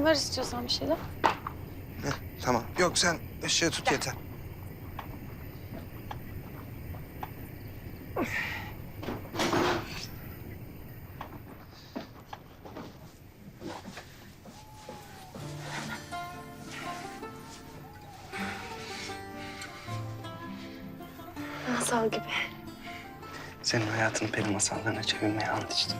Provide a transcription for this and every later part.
hayatım ver istiyorsan bir şeyler. Heh, tamam. Yok sen ışığı tut yeter. Masal gibi. Senin hayatını peri masallarına çevirmeye içtim.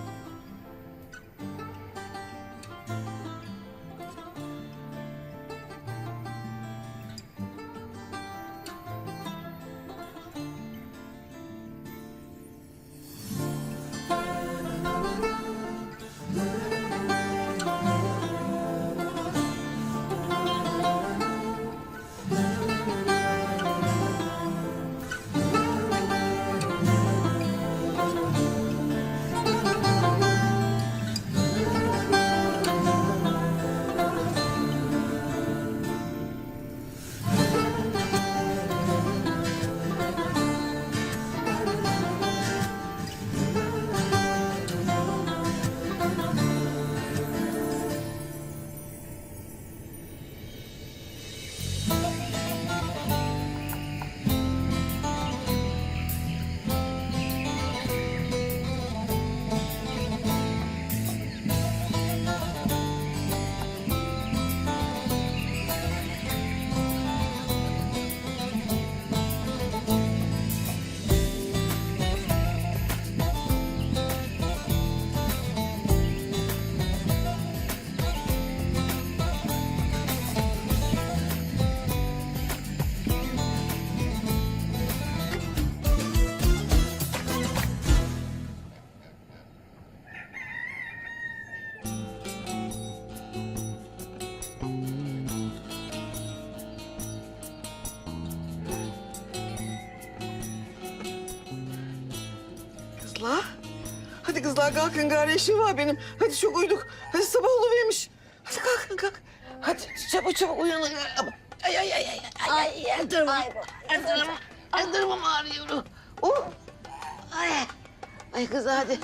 Kızlar kalkın gari işim var benim. Hadi çok uyuduk. Hadi sabah oluvermiş. Hadi kalkın kalk. Hadi çabuk çabuk uyanın. Ay ay ay ay ay ay ay Erdırmam. Erdırmam. Erdırmam ağrıyor. Oh. Ay. Ay kızlar hadi.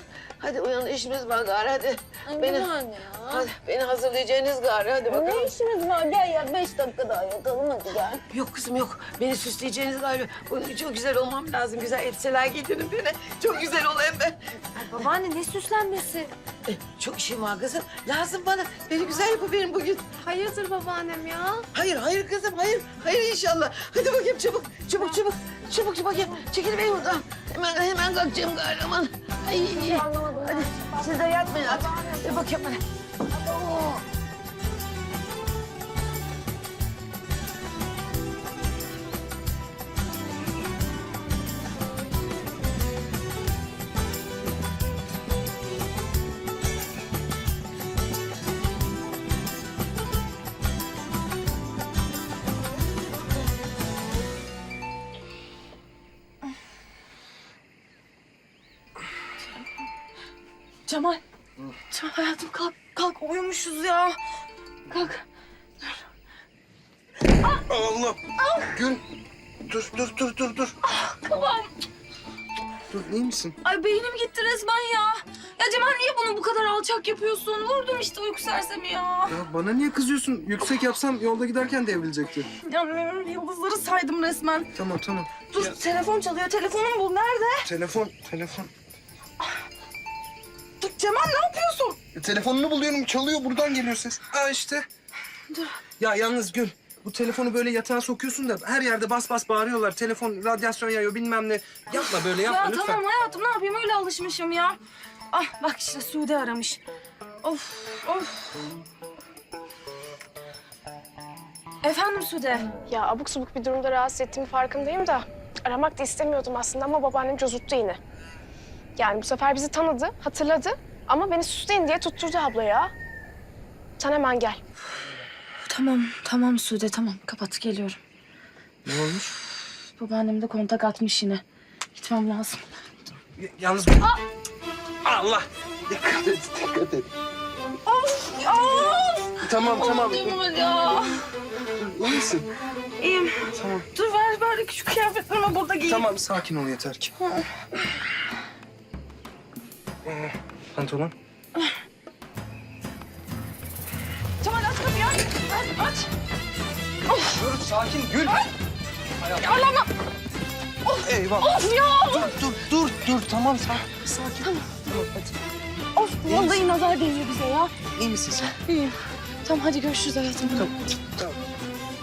Hadi uyanın işimiz var gari hadi. Ay Beni, ya. hadi, beni hazırlayacağınız gari hadi bakalım. Ne işimiz var? Gel ya beş dakika daha yatalım hadi gel. Yok kızım yok. Beni süsleyeceğiniz. Bugün çok güzel olmam lazım. Güzel elbiseler giydirin beni. Çok güzel olayım ben. Babaanne ne süslenmesi? E, çok işim var kızım. Lazım bana. Beni güzel yapıverin bugün. Hayırdır babaannem ya? Hayır, hayır kızım, hayır. Hayır inşallah. Hadi bakayım çabuk, çabuk, çabuk. Çabuk, çabuk. Çekil buradan. Hemen, hemen kalkacağım gari aman. Ay, Anlamadım. hadi siz de yatmayın hadi. Hadi bakayım hadi. Cemal. Cemal hayatım kalk. Kalk uyumuşuz ya. Kalk. Allah! Gül! Dur, dur, dur, dur, dur. Babam. Dur, iyi misin? Ay beynim gitti resmen ya. Ya Cemal niye bunu bu kadar alçak yapıyorsun? Vurdum işte uyku sersemi ya. Ya bana niye kızıyorsun? Yüksek yapsam yolda giderken devrilecekti. Ya yıldızları saydım resmen. Tamam, tamam. Dur telefon çalıyor. Telefonum bu. Nerede? Telefon, telefon. Cemal ne yapıyorsun? E, telefonunu buluyorum, çalıyor. Buradan geliyor ses. Aa işte. Dur. Ya yalnız Gül, bu telefonu böyle yatağa sokuyorsun da her yerde bas bas bağırıyorlar. Telefon radyasyon yayıyor bilmem ne. Yapma böyle yapma ya lütfen. tamam hayatım ne yapayım öyle alışmışım ya. Ah bak işte Sude aramış. Of of. Efendim Sude. Ya abuk subuk bir durumda rahatsız ettiğimi farkındayım da aramak da istemiyordum aslında ama babaannem cozuttu yine. Yani bu sefer bizi tanıdı, hatırladı ama beni süsleyin diye tutturdu abla ya. Sen hemen gel. Tamam tamam Sude tamam kapat geliyorum. Ne olmuş? Babaannem de kontak atmış yine. Gitmem lazım. Y- yalnız... Allah! Dikkat et, dikkat et. Of! Tamam, tamam. Cemal ya. İyi misin? İyiyim. Tamam. Dur ver ver küçük kıyafetlerimi burada giyeyim. Tamam, sakin ol yeter ki. Ee, pantolon. Cemal aç kapıyı aç. Aç. Dur sakin Gül. Allah'ım. Eyvah. Of ya. Dur dur dur dur tamam sakin. Sakin. Tamam. hadi. Of vallahi nazar değiyor bize ya. İyi misin sen? İyiyim. Tamam hadi görüşürüz hayatım. Tamam.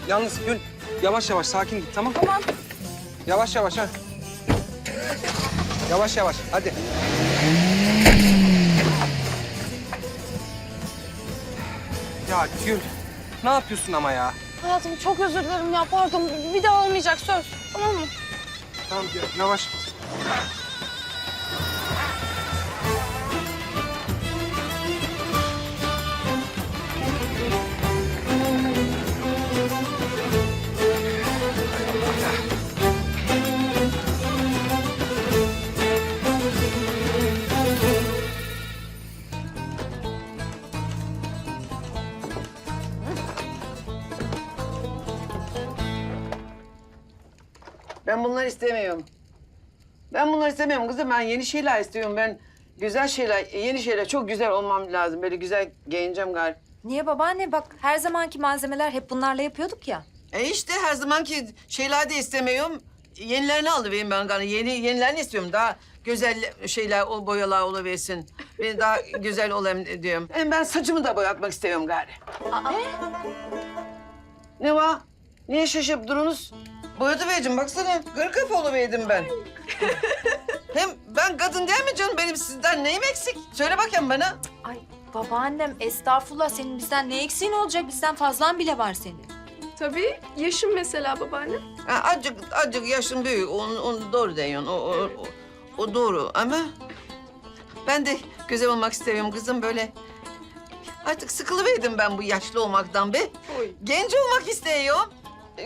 Yalnız Gül yavaş yavaş sakin git tamam? Tamam. Yavaş yavaş ha. Yavaş yavaş hadi. Ya Gül ne yapıyorsun ama ya? Hayatım çok özür dilerim ya pardon. Bir daha olmayacak söz. Tamam mı? Tamam ya- yavaş. Bunları istemiyorum. Ben bunları istemiyorum kızım. Ben yeni şeyler istiyorum. Ben güzel şeyler, yeni şeyler çok güzel olmam lazım. Böyle güzel giyineceğim galiba. Niye babaanne? Bak her zamanki malzemeler hep bunlarla yapıyorduk ya. E işte her zamanki şeyler de istemiyorum. Yenilerini alıvereyim ben galiba. Yeni, yenilerini istiyorum. Daha güzel şeyler, o boyalar olabilsin. Ben daha güzel olayım diyorum. Hem ben saçımı da boyatmak istiyorum gari. Ne var? Niye şaşıp durunuz? Boyatıvereceğim baksana. Gır kafa oluverdim ben. Hem ben kadın değil mi canım? Benim sizden neyim eksik? Söyle bakayım bana. Ay babaannem estağfurullah senin bizden ne eksiğin olacak? Bizden fazlan bile var senin. Tabii. Yaşım mesela babaanne. Ha, azıcık, azıcık yaşın büyük. Onu, onu doğru diyorsun. O, o, o, o doğru ama ben de güzel olmak istiyorum kızım böyle. Artık sıkılıverdim ben bu yaşlı olmaktan be. Genç olmak istiyorum.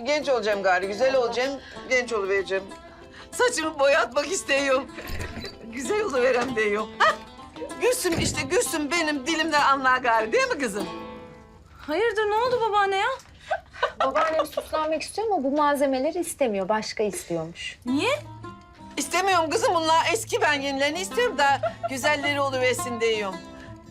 Genç olacağım gari, güzel olacağım, genç oluvereceğim. Saçımı boyatmak istiyorum. güzel oluverem diyorum. Hah, Gülsüm işte, Gülsüm benim dilimden anlar gari değil mi kızım? Hayırdır ne oldu babaanne ya? Babaannem süslenmek istiyor ama bu malzemeleri istemiyor. Başka istiyormuş. Niye? İstemiyorum kızım bunlar eski ben yenilerini istiyorum da güzelleri oluversin diyorum.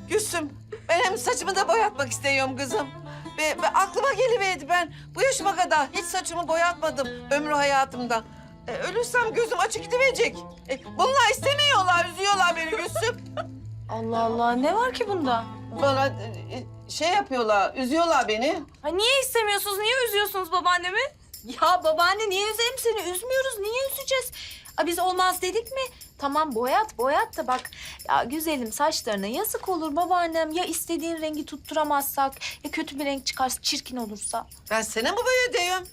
Gülsüm ben hem saçımı da boyatmak istiyorum kızım. Ve, ve aklıma geliverdi ben bu yaşıma kadar hiç saçımı boyatmadım ömrü hayatımda. E, ölürsem gözüm açık gidiverecek. E, bunlar istemiyorlar, üzüyorlar beni Gülsüm. Allah Allah ne var ki bunda? Bana e, şey yapıyorlar, üzüyorlar beni. Ha, niye istemiyorsunuz? Niye üzüyorsunuz babaannemi? Ya babaanne niye üzerim seni? Üzmüyoruz. Niye üzeceğiz? Aa, biz olmaz dedik mi? Tamam boyat boyat da bak ya güzelim saçlarına yazık olur babaannem ya istediğin rengi tutturamazsak ya kötü bir renk çıkarsa çirkin olursa. Ben sana mı böyle diyorum?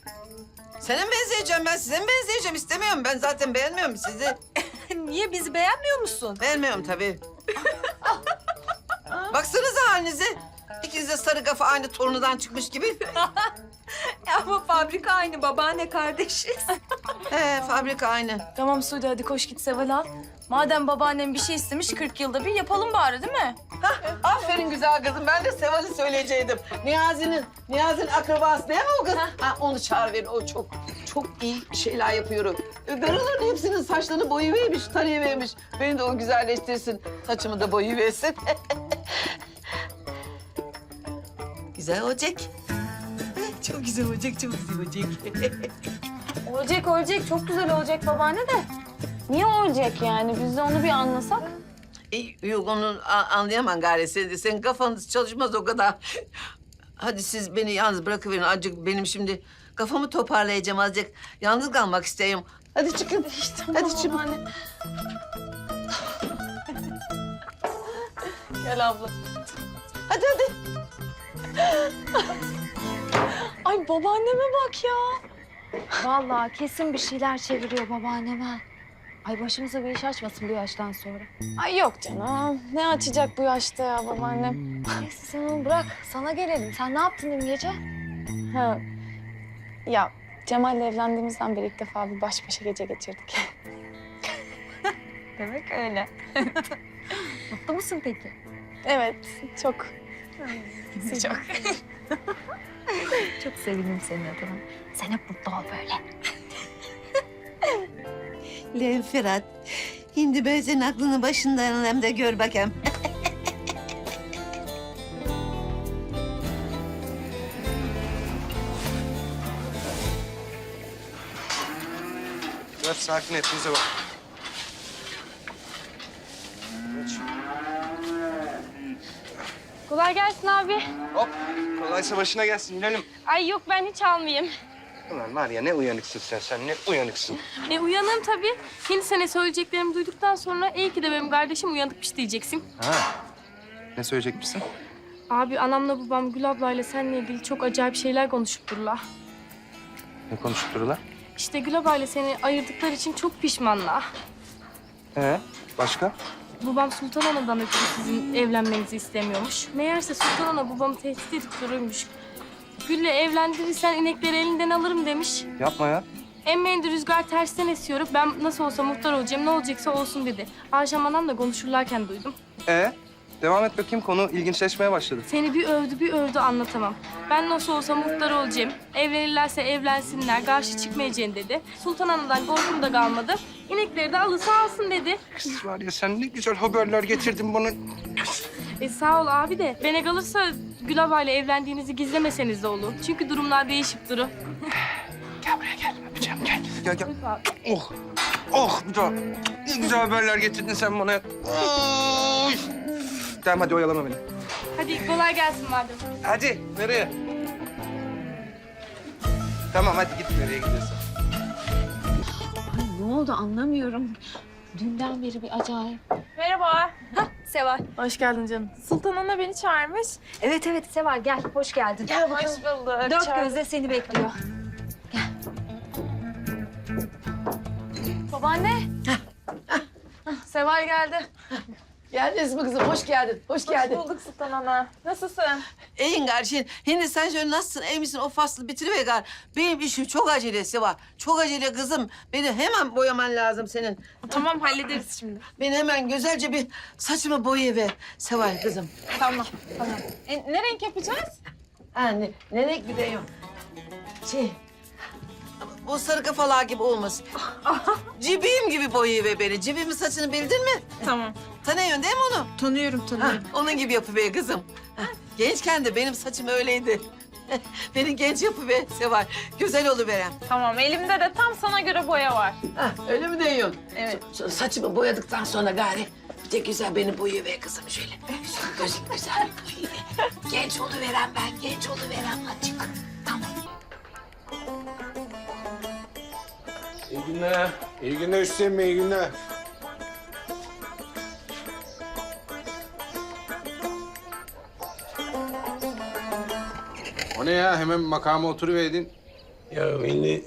Sana mı benzeyeceğim ben? Size mi benzeyeceğim? İstemiyorum. Ben zaten beğenmiyorum sizi. Niye bizi beğenmiyor musun? Vermiyorum tabii. Baksanıza halinize. İkiniz de sarı kafa aynı torunudan çıkmış gibi. Ama fabrika aynı babaanne kardeşiz. He, fabrika aynı. Tamam Sude hadi koş git Seval al. Madem babaannem bir şey istemiş 40 yılda bir yapalım bari değil mi? Aferin güzel kızım. Ben de Seval'i söyleyecektim. Niyazi'nin, Niyazi'nin akrabası değil mi o kız? Ha, onu çağır verin. O çok, çok iyi şeyler yapıyor. Karıların hepsinin saçlarını boyu vermiş, tarayı vermiş. Beni de o güzelleştirsin. Saçımı da boyu versin. güzel olacak. Çok güzel olacak, çok güzel olacak. Olacak olacak çok güzel olacak babaanne de. Niye olacak yani? Biz de onu bir anlasak. E, yok onu anlayamam gari. Senin, senin kafanız çalışmaz o kadar. Hadi siz beni yalnız bırakıverin. Azıcık benim şimdi kafamı toparlayacağım azıcık. Yalnız kalmak istiyorum. Hadi çıkın. Hadi çıkın. Gel abla. Hadi hadi. Ay babaanneme bak ya. Vallahi kesin bir şeyler çeviriyor babaanneme. Ay başımıza bir iş açmasın bu yaştan sonra. Ay yok canım. Ne açacak bu yaşta ya babaannem? Neyse sen onu bırak. Sana gelelim. Sen ne yaptın dün gece? Ha. Ya Cemal'le evlendiğimizden beri ilk defa bir baş başa gece geçirdik. Demek öyle. Mutlu musun peki? evet, çok. Çok. Çok sevindim senin adına. Sen hep mutlu ol böyle. Lan Ferhat. Şimdi ben aklını başından hem de gör bakayım. Ver sakin et bize bak. Kolay gelsin abi. Hop. Kolaysa başına gelsin inelim. Ay yok ben hiç almayayım. Ulan var ya ne uyanıksın sen, sen ne uyanıksın. E uyanım tabii. Şimdi sana söyleyeceklerimi duyduktan sonra iyi ki de benim kardeşim uyanıkmış diyeceksin. Ha. Ne söyleyecekmişsin? Abi anamla babam Gül ablayla seninle ilgili çok acayip şeyler konuşup dururlar. Ne konuşup dururlar? İşte Gül ablayla seni ayırdıkları için çok pişmanlar. Ee, başka? Babam Sultan Ana'dan ötürü sizin evlenmenizi istemiyormuş. Meğerse Sultan Ana babamı tehdit edip duruyormuş. Gül'le evlendirirsen inekleri elinden alırım demiş. Yapma ya. Emmeğinde rüzgar tersten esiyor. Ben nasıl olsa muhtar olacağım, ne olacaksa olsun dedi. Akşam anam da konuşurlarken duydum. Ee, devam et bakayım konu ilginçleşmeye başladı. Seni bir övdü bir övdü anlatamam. Ben nasıl olsa muhtar olacağım. Evlenirlerse evlensinler, karşı çıkmayacağım dedi. Sultan Ana'dan korkum da kalmadı. İnekleri de alırsa alsın dedi. Kız var ya sen ne güzel haberler getirdin bana. E sağ ol abi de. Bana kalırsa Gül abayla evlendiğinizi gizlemeseniz de olur. Çünkü durumlar değişip duru. Öpeceğim gel. Gel gel. Öp abi. Oh. Oh güzel. Ne güzel haberler getirdin sen bana. Oy. Tamam hadi oyalama beni. Hadi kolay gelsin madem. Hadi nereye? Tamam hadi git nereye gidiyorsun. Ne oldu anlamıyorum. Dünden beri bir acayip. Merhaba. Seval. Hoş geldin canım. Sultan Ana beni çağırmış. Evet evet Seval gel hoş geldin. Gel Hoş bulduk. Dört Çağır- gözle seni bekliyor. Babaanne. Seval geldi. Geldiniz mi kızım? Hoş geldin. Hoş geldin. Hoş bulduk Sultan Ana. Nasılsın? İyiyim kardeşim. Şimdi sen şöyle nasılsın? İyi misin? O faslı bitiriver gar. Benim işim çok acelesi var. Çok acele kızım. Beni hemen boyaman lazım senin. Tamam hallederiz şimdi. Beni hemen güzelce bir saçımı boyayıver. Seval kızım. Tamam. Tamam. E, ne renk yapacağız? Anne, ne renk bir de yok. Şey, o sarı kafalar gibi olmasın. Cibim gibi boyayıver beni. Cibimin saçını bildin mi? Tamam. Tanıyorsun değil mi onu? Tanıyorum Ha, onun gibi yapıver kızım. Ha, gençken de benim saçım öyleydi. Beni genç yapıver Seval. Güzel oluveren. Tamam. Elimde de tam sana göre boya var. Ha, öyle mi diyorsun? Evet. Sa- saçımı boyadıktan sonra gari bir de güzel beni boyayıver kızım şöyle. Güzel, güzel boyayıver. Genç oluveren ben, genç oluveren açık. Tamam. İyi günler. İyi günler Hüseyin Bey, iyi günler. O ne ya? Hemen makama oturuverdin. Ya beni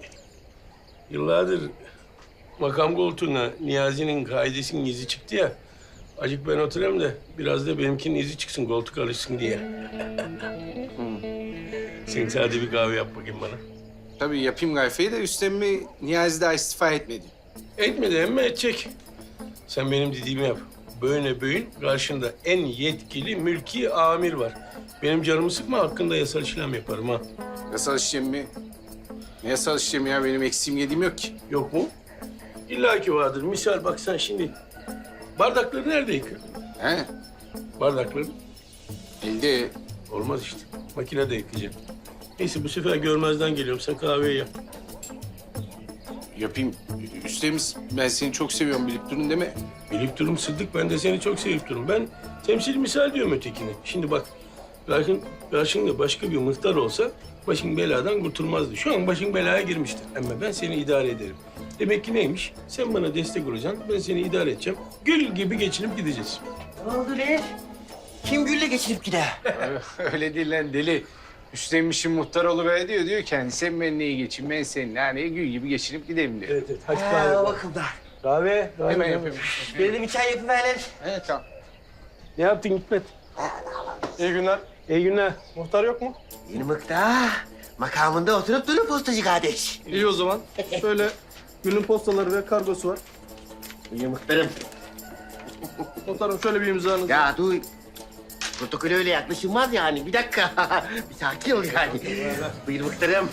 yıllardır makam koltuğuna Niyazi'nin kaidesinin izi çıktı ya. Acık ben oturayım da biraz da benimkinin izi çıksın koltuk alışsın diye. Sen sadece bir kahve yap bakayım bana. Tabii yapayım gayfeyi de Bey Niyazi daha istifa etmedi. Etmedi ama edecek. Sen benim dediğimi yap. Böyle böğün karşında en yetkili mülki amir var. Benim canımı sıkma hakkında yasal işlem yaparım ha. Yasal işlem mi? Ne yasal işlem ya? Benim eksiğim yediğim yok ki. Yok mu? İlla ki vardır. Misal bak sen şimdi bardakları nerede yıkıyorsun? He? Bardakları Elde olmaz işte. Makinede yıkayacağım. Neyse bu sefer görmezden geliyorum. Sen kahveyi yap. yapayım. Hüseyin ben seni çok seviyorum bilip durun deme. Bilip durum Sıddık. Ben de seni çok sevip durum. Ben temsil misal diyorum ötekine. Şimdi bak. Karşın, karşında başka bir muhtar olsa başın beladan kurtulmazdı. Şu an başın belaya girmiştir. Ama ben seni idare ederim. Demek ki neymiş? Sen bana destek olacaksın. Ben seni idare edeceğim. Gül gibi geçinip gideceğiz. Ne oldu lan? Kim gülle geçirip gider? Öyle değil lan deli. Hüseyin'mişin muhtar oluver diyor. Diyor ki hani sen benimle iyi geçin, ben seninle hani gül gibi geçinip gidelim diyor. Evet, evet. Hadi Ha, kahve. bakımda. Kahve. kahve. Hemen yapayım. Benim bir çay yapıver lan. Evet tamam. Ne yaptın Hikmet? İyi günler. İyi günler. Muhtar yok mu? Yeni mıkta makamında oturup durur postacı kardeş. İyi o zaman. Şöyle günün postaları ve kargosu var. Yeni mıktarım. Muhtarım şöyle bir imzanız. Ya dur. Protokole öyle yaklaşılmaz yani. Bir dakika. bir sakin ol yani. Buyur mıktarım.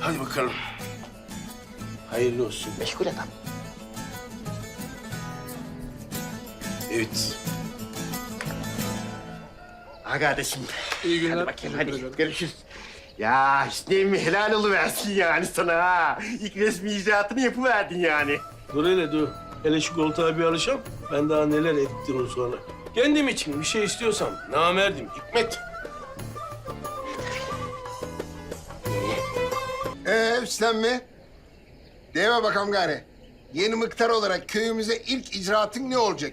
Hadi bakalım. Hayırlı olsun. Meşgul adam. Evet. Ha kardeşim. İyi günler. Hadi bakayım hadi ederim. görüşürüz. Ya işte mi helal oluversin yani sana ha. İlk resmi icraatını yapıverdin yani. Dur hele dur. Hele şu koltuğa bir alışam. Ben daha neler ettim sonra. Kendim için bir şey istiyorsam namerdim. Hikmet. Ee üstlenme. Deme bakalım gari. Yeni mıktar olarak köyümüze ilk icraatın ne olacak?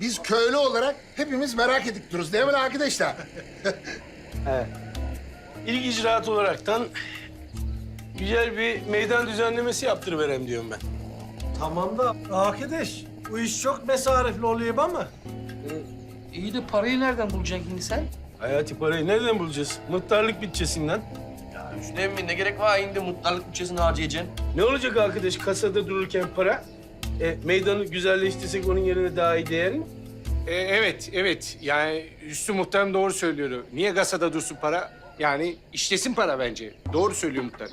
Biz köylü olarak hepimiz merak edip dururuz değil mi arkadaşlar? İlk icraat olaraktan güzel bir meydan düzenlemesi yaptırıverem diyorum ben. Tamam da arkadaş bu iş çok mesarifli oluyor ama. İyi de parayı nereden bulacaksın şimdi sen? Hayati parayı nereden bulacağız? Muhtarlık bütçesinden. Hüsnü ne gerek var şimdi mutluluk bütçesini harcayacaksın? Ne olacak arkadaş kasada dururken para? E, meydanı güzelleştirsek onun yerine daha iyi değer mi? E, evet, evet. Yani Üstü Muhtarım doğru söylüyor. Niye kasada dursun para? Yani işlesin para bence. Doğru söylüyor muhtar.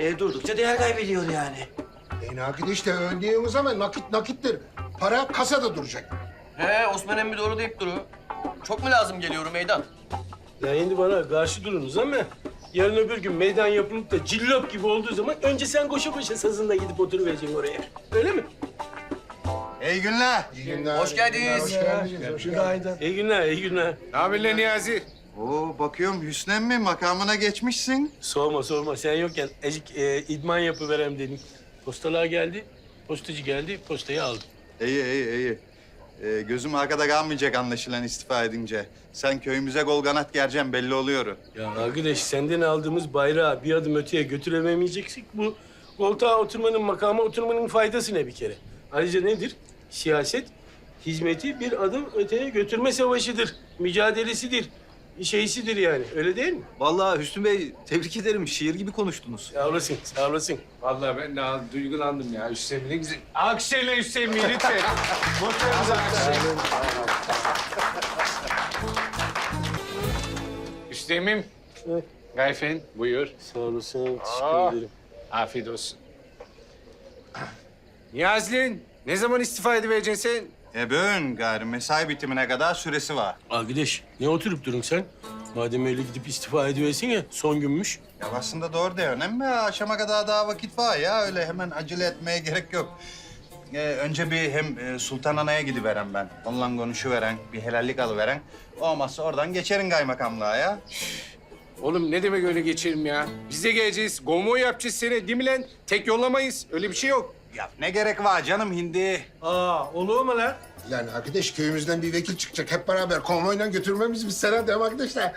E, durdukça değer kaybediyor yani. Yani arkadaş da öndüğümüz zaman nakit nakittir. Para kasada duracak. He Osman emmi doğru deyip duru. Çok mu lazım geliyor meydan? Ya şimdi bana karşı durunuz ama yarın öbür gün meydan yapılıp da cillop gibi olduğu zaman önce sen koşa koşa sazında gidip oturuvereceksin oraya. Öyle mi? İyi günler. İyi günler. Hoş geldiniz. Hoş geldiniz. Hoş geldiniz. İyi günler, iyi günler. Ne haber lan Niyazi? Oo bakıyorum Hüsnü mi makamına geçmişsin. Sorma sorma sen yokken ecik e, idman yapıverem dedim. Postalar geldi, postacı geldi, postayı aldım. İyi iyi iyi. Ee, gözüm arkada kalmayacak anlaşılan istifa edince. Sen köyümüze gol kanat gereceksin belli oluyor. Ya arkadaş senden aldığımız bayrağı bir adım öteye götürememeyeceksek bu koltuğa oturmanın, makama oturmanın faydası ne bir kere? Ayrıca nedir? Siyaset hizmeti bir adım öteye götürme savaşıdır, mücadelesidir, şeysidir yani. Öyle değil mi? Vallahi Hüsnü Bey tebrik ederim. Şiir gibi konuştunuz. Sağ olasın, sağ olasın. Vallahi ben de duygulandım ya. Hüseyin ne güzel. Alkışlayın Hüseyin lütfen. Muhtarımıza alkışlayın. Hüseyin'im. Evet. Gayfen buyur. Sağ olasın, teşekkür Aa. ederim. Afiyet olsun. Niyazlin, ne zaman istifa edivereceksin sen? E bugün gari mesai bitimine kadar süresi var. Arkadaş ne oturup durun sen? Madem öyle gidip istifa ediversin ya son günmüş. Ya aslında doğru diyorsun ama akşama kadar daha vakit var ya. Öyle hemen acele etmeye gerek yok. Ee, önce bir hem e, Sultan Ana'ya gidiveren ben. Onunla konuşuveren, bir helallik alıveren. Olmazsa oradan geçerin kaymakamlığa ya. Oğlum ne demek öyle geçelim ya? Biz de geleceğiz. Gomo yapacağız seni değil mi lan? Tek yollamayız. Öyle bir şey yok. Ya ne gerek var canım hindi? Aa olur mu lan? Yani arkadaş köyümüzden bir vekil çıkacak. Hep beraber konvoyla götürmemiz bir sene değil mi arkadaşlar?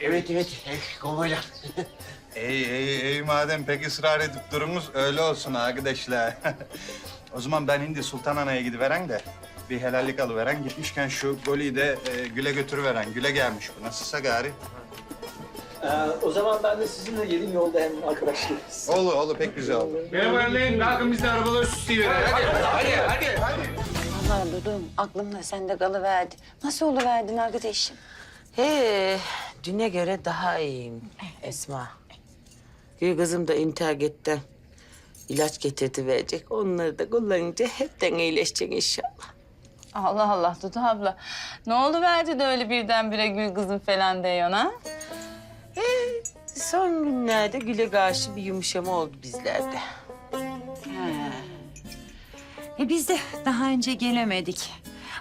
Evet evet. Konvoyla. İyi iyi iyi madem pek ısrar edip durunuz öyle olsun arkadaşlar. o zaman ben hindi Sultan Ana'ya gidiveren de bir helallik alıveren. Gitmişken şu golü de e, Gül'e götürüveren. Gül'e gelmiş bu. Nasılsa gari. O zaman ben de sizinle yedim yolda hem arkadaşlarız. Olur olur pek güzel oldu. Merhaba lan. Kalkın biz de arabaları süsleyiverelim. Hadi. Hadi, hadi. Allah Dudum aklımda sende kalıverdi. Nasıl oluverdin arkadaşım? He, düne göre daha iyiyim Esma. Gül kızım da internetten ilaç getirdi verecek. Onları da kullanınca hepten iyileşecek inşallah. Allah Allah Dudu abla. Ne oluverdi de öyle birdenbire gül kızım falan diyorsun ha? Son günlerde Gül'e karşı bir yumuşama oldu bizlerde. E biz de daha önce gelemedik.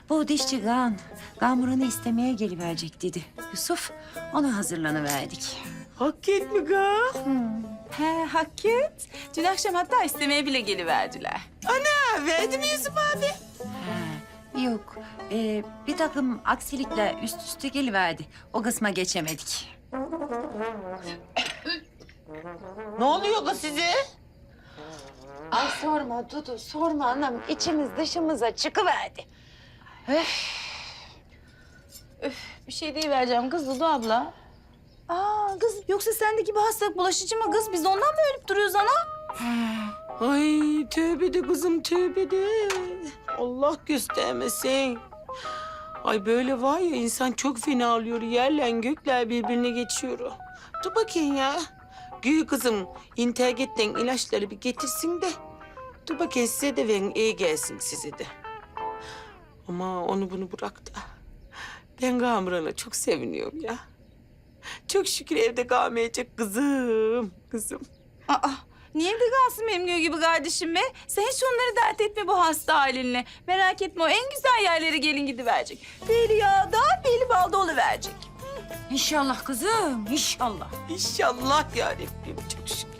Bu dişçi Gan, Gamuran'ı istemeye geliverecek dedi. Yusuf, ona hazırlanıverdik. Hak et mi ga? He, hakikat. Dün akşam hatta istemeye bile geliverdiler. Ha, verdi mi Yusuf abi? Yok, e, bir takım aksilikler üst üste geliverdi. O kısma geçemedik. Ne oluyor kız size? Ay sorma Dudu sorma anam. İçimiz dışımıza çıkıverdi. Bir şey vereceğim kız Dudu abla. Aa kız yoksa sendeki bir hastalık bulaşıcı mı kız? Biz ondan mı ölüp duruyoruz ana? Ay tövbe de kızım tövbe de. Allah göstermesin. Ay böyle var ya insan çok fena oluyor. Yerle gökler birbirine geçiyor. Dur bakayım ya. Gül kızım internetten ilaçları bir getirsin de. Dur bakayım size de verin iyi gelsin size de. Ama onu bunu bırak da. Ben Kamuran'a çok seviniyorum ya. Çok şükür evde kalmayacak kızım. Kızım. Aa, Niye bir kalsın benim gibi kardeşim be? Sen hiç onları dert etme bu hasta halinle. Merak etme o en güzel yerlere gelin gidiverecek. Deli yağda deli balda oluverecek. İnşallah kızım, inşallah. İnşallah yarabbim çok şükür.